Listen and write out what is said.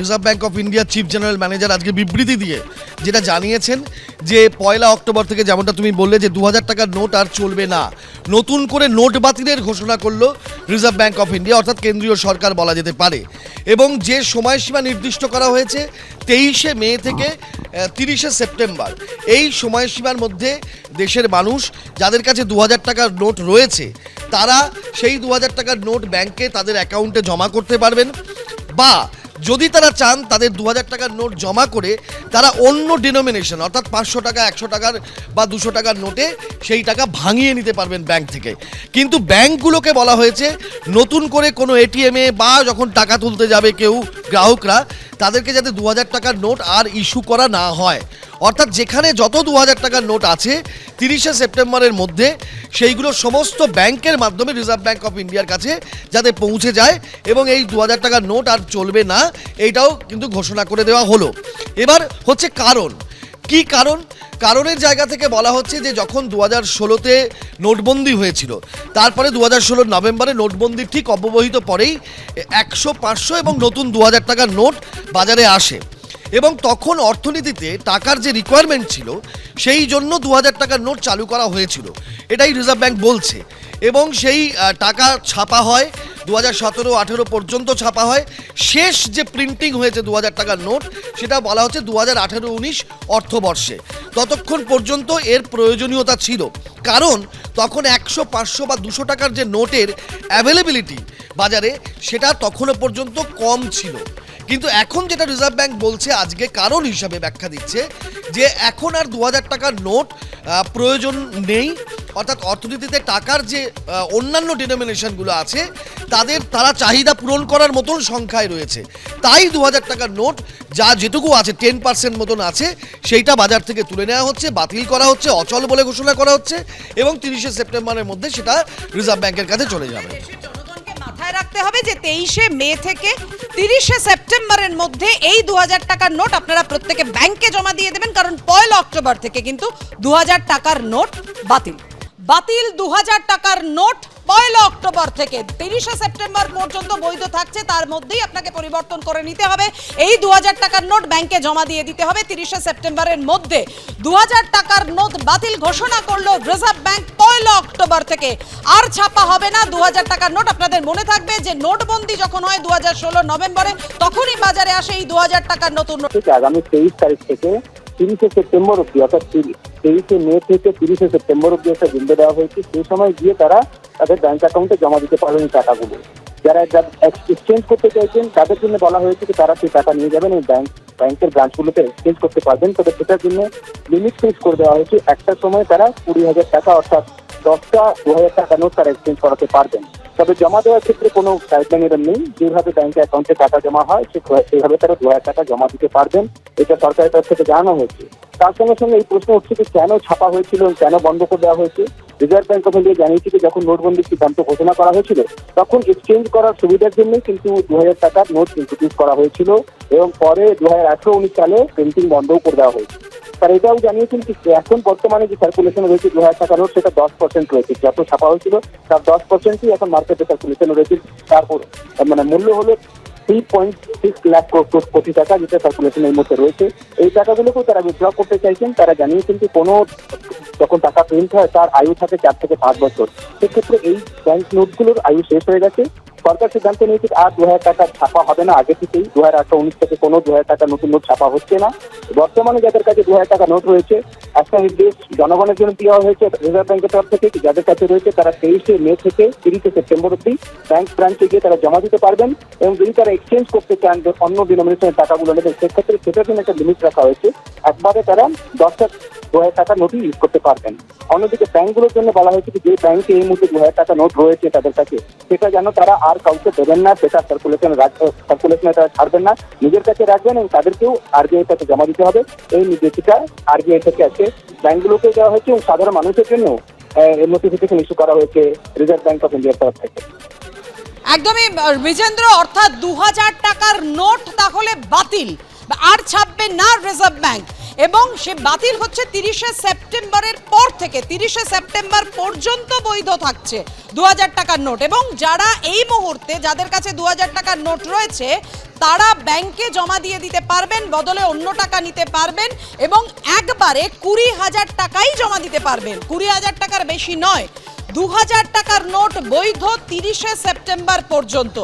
Reserve bank of ইন্ডিয়ার chief general manager আজকে বিবৃতি দিয়ে যেটা জানিয়েছেন যে পয়লা অক্টোবর থেকে যেমনটা তুমি বললে যে দু হাজার টাকার নোট আর চলবে না। নতুন করে নোট বাতিলের ঘোষণা করল রিজার্ভ ব্যাঙ্ক অফ ইন্ডিয়া অর্থাৎ কেন্দ্রীয় সরকার বলা যেতে পারে। এবং যে সময়সীমা নির্দিষ্ট করা হয়েছে তেইশে মে থেকে তিরিশে সেপ্টেম্বর। এই সময়সীমার মধ্যে দেশের মানুষ যাদের কাছে দু হাজার টাকার নোট রয়েছে, তারা সেই দু হাজার টাকার নোট ব্যাংকে তাদের অ্যাকাউন্টে জমা করতে পারবেন বা যদি তারা চান তাদের দু হাজার টাকার নোট জমা করে তারা অন্য ডিনোমিনেশন অর্থাৎ পাঁচশো টাকা, একশো টাকার বা দুশো টাকার নোটে সেই টাকা ভাঙিয়ে নিতে পারবেন ব্যাংক থেকে। কিন্তু ব্যাংকগুলোকে বলা হয়েছে, নতুন করে কোনো এটিএমে বা যখন টাকা তুলতে যাবে কেউ গ্রাহকরা, তাদেরকে যাতে দু হাজার টাকার নোট আর ইস্যু করা না হয়। অর্থাৎ যেখানে যত দু হাজার টাকার নোট আছে, তিরিশে সেপ্টেম্বরের মধ্যে সেইগুলো সমস্ত ব্যাংকের মাধ্যমে রিজার্ভ ব্যাঙ্ক অফ ইন্ডিয়ার কাছে যাতে পৌঁছে যায় এবং এই দু হাজার টাকার নোট আর চলবে না এইটাও কিন্তু ঘোষণা করে দেওয়া হলো। এবার হচ্ছে কারণ। কি কারণ? কারণের জায়গা থেকে বলা হচ্ছে যে যখন দু হাজার ষোলোতে নোটবন্দি হয়েছিল, তারপরে দু হাজার ষোলোর নভেম্বরে নোটবন্দি ঠিক অব্যবহিত পরেই একশো পাঁচশো এবং নতুন দু হাজার টাকার নোট বাজারে আসে। এবং তখন অর্থনীতিতে টাকার যে রিকোয়ারমেন্ট ছিল, সেই জন্য দু হাজার টাকার নোট চালু করা হয়েছিল। এটাই রিজার্ভ ব্যাংক বলছে। এবং সেই টাকা ছাপা হয় দু হাজার সতেরো, আঠেরো পর্যন্ত ছাপা হয়। শেষ যে প্রিন্টিং হয়েছে দু হাজার টাকার নোট সেটা বলা হচ্ছে দু হাজার আঠেরো, উনিশ অর্থবর্ষে। ততক্ষণ পর্যন্ত এর প্রয়োজনীয়তা ছিল। কারণ তখন একশো, পাঁচশো বা দুশো টাকার যে নোটের অ্যাভেলেবিলিটি বাজারে, সেটা তখনও পর্যন্ত কম ছিল। কিন্তু এখন যেটা রিজার্ভ ব্যাংক বলছে, আজকে কারণ হিসাবে ব্যাখ্যা দিচ্ছে যে এখন আর দু হাজার টাকার নোট প্রয়োজন নেই। অর্থাৎ অর্থনীতিতে টাকার যে অন্যান্য ডিনোমিনেশনগুলো আছে, তাদের তারা চাহিদা পূরণ করার মতন সংখ্যায় রয়েছে। তাই দু হাজার টাকার নোট যা যেটুকু আছে টেন পার্সেন্ট মতন আছে, সেইটা বাজার থেকে তুলে নেওয়া হচ্ছে, বাতিল করা হচ্ছে, অচল বলে ঘোষণা করা হচ্ছে এবং তিরিশে সেপ্টেম্বরের মধ্যে সেটা রিজার্ভ ব্যাংকের কাছে চলে যাবে। মাথায় রাখতে হবে যে তেইশে মে থেকে তিরিশে সেপ্টেম্বরের মধ্যে এই দু হাজার টাকার নোট আপনারা প্রত্যেকে ব্যাংকে জমা দিয়ে দেবেন, কারণ পয়লা অক্টোবর থেকে কিন্তু দু হাজার টাকার নোট বাতিল। বাতিল দু হাজার টাকার নোট পয়লা অক্টোবর থেকে তিরিশে সেপ্টেম্বর পর্যন্ত বৈধ থাকছে, তার মধ্যেই আপনাকে পরিবর্তন করে নিতে হবে। এই দু হাজার টাকার নোট ব্যাংকে জমা দিয়ে দিতে হবে। তিরিশে সেপ্টেম্বরের মধ্যে দু হাজার টাকার নোট বাতিল ঘোষণা করল রিজার্ভ ব্যাংক পয়লা অক্টোবর থেকে। আর ছাপা হবে না দু হাজার টাকার নোট। আপনাদের মনে থাকবে যে নোটবন্দি যখন হয় দু হাজার ষোলো নভেম্বরে, তখনই বাজারে আসে এই দু হাজার টাকার নতুন নোট। আগামী তেইশ তারিখ থেকে তিরিশে সেপ্টেম্বর অব্দি অর্থাৎ তেইশে মে থেকে তিরিশে সেপ্টেম্বর অব্দি একটা উইন্ডো দেওয়া হয়েছে। সেই সময় গিয়ে তারা তাদের ব্যাংক অ্যাকাউন্টে জমা দিতে পারবেন টাকাগুলো। যারা এক্সচেঞ্জ করতে চাইছেন, তাদের জন্য বলা হয়েছে যে তারা সেই টাকা নিয়ে যাবেন, এই ব্যাংক ব্যাংকের ব্রাঞ্চগুলোতে এক্সচেঞ্জ করতে পারবেন। তবে সেটার জন্য লিমিট ফিক্স করে দেওয়া হয়েছে। একটা সময় তারা কুড়ি হাজার টাকা, অর্থাৎ দশটা দু হাজার টাকা নোট তারা এক্সচেঞ্জ করাতে পারবেন। তবে জমা দেওয়ার ক্ষেত্রে কোনো গাইডলাইন এরকম নেই। যেভাবে ব্যাংকে অ্যাকাউন্টে টাকা জমা হয়, সে- সেইভাবে তারা দু হাজার টাকা জমা দিতে পারবেন। এটা সরকারের তরফ থেকে জানানো হয়েছে। তার সঙ্গে সঙ্গে এই প্রশ্ন উঠছে যে কেন ছাপা হয়েছিল এবং কেন বন্ধ করে দেওয়া হয়েছে? রিজার্ভ ব্যাংক অফ ইন্ডিয়া জানিয়েছে যে যখন নোটবন্দির সিদ্ধান্ত ঘোষণা করা হয়েছিল, তখন এক্সচেঞ্জ করার সুবিধার জন্য কিন্তু দু হাজার টাকার নোট ইন্ট্রোডিউস করা হয়েছিল এবং পরে দু হাজার আঠারো উনিশ সালে প্রিন্টিং বন্ধও করে দেওয়া হয়েছে। তার এটাও জানিয়েছেন যে এখন বর্তমানে যে সার্কুলেশন রয়েছে দু হাজার টাকা নোট সেটা দশ পার্সেন্ট রয়েছে। যত ছাপা হয়েছিল, তার দশ পার্সেন্টই এখন মার্কেটে সার্কুলেশন রয়েছে। তারপর মানে মূল্য হলো থ্রি পয়েন্ট সিক্স লাখ কোটি টাকা যেটা সার্কুলেশন এই মুহূর্তে রয়েছে। এই টাকাগুলোকেও তারা উইথড্র করতে চাইছেন। তারা জানিয়েছেন যে কোনো যখন টাকা প্রিন্ট হয়, তার আয়ু থাকে চার থেকে পাঁচ বছর। সেক্ষেত্রে এই ব্যাংক নোটগুলোর আয়ু শেষ হয়ে গেছে। সরকার সিদ্ধান্ত নিয়েছে আর দু হাজার টাকা ছাপা হবে না, আগে থেকেই দু হাজার আঠারো উনিশ থেকে কোনো দু হাজার টাকা নতুন নোট ছাপা হচ্ছে না। বর্তমানে যাদের কাছে দু হাজার টাকা নোট রয়েছে, একটা নির্দেশ জনগণের জন্য দেওয়া হয়েছে রিজার্ভ ব্যাংকের তরফ থেকে যাদের কাছে রয়েছে তারা তেইশে মে থেকে তিরিশে সেপ্টেম্বর অব্দি ব্যাংক ব্রাঞ্চে গিয়ে তারা জমা দিতে পারবেন এবং যদি তারা এক্সচেঞ্জ করতে চান অন্য ডিনোমিনেশনের টাকাগুলো নেবেন, সেক্ষেত্রে সেটার জন্য একটা লিমিট রাখা হয়েছে। একবারে তারা দশটা দু হাজার টাকা নোটই ইউজ করতে পারবেন। অন্যদিকে ব্যাংকগুলোর জন্য বলা হয়েছে যে ব্যাংকে এই মুহূর্তে দু হাজার টাকা নোট রয়েছে তাদের কাছে, সেটা যেন তারা আর কাউকে দেবেন না, সেটা সার্কুলেশন সার্কুলেশনে তারা ছাড়বেন না। নিজের কাছে রাখবেন এবং তাদেরকেও আরবিআই কাছে জমা দিতে হবে। এই নির্দেশিকা আরবিআই থেকে আছে ব্যাংকগুলোকে দেওয়া হয়েছে এবং সাধারণ মানুষের জন্য নোটিফিকেশন ইস্যু করা হয়েছে রিজার্ভ ব্যাংক অফ ইন্ডিয়ার তরফ থেকে। একদমই বিজেন্দ্র, অর্থাৎ দু হাজার টাকার নোট তাহলে বাতিল। আর ছাপবে না রিজার্ভ ব্যাংক এবং সে বাতিল হচ্ছে তিরিশে সেপ্টেম্বরের পর থেকে। তিরিশে সেপ্টেম্বর পর্যন্ত বৈধ থাকছে দু হাজার টাকার নোট। এবং যারা এই মুহূর্তে যাদের কাছে দু হাজার টাকার নোট রয়েছে, তারা ব্যাংকে জমা দিয়ে দিতে পারবেন, বদলে অন্য টাকা নিতে পারবেন এবং একবারে কুড়ি হাজার টাকাই জমা দিতে পারবেন। কুড়ি হাজার টাকার বেশি নয় দু টাকার নোট বৈধ তিরিশে সেপ্টেম্বর পর্যন্ত।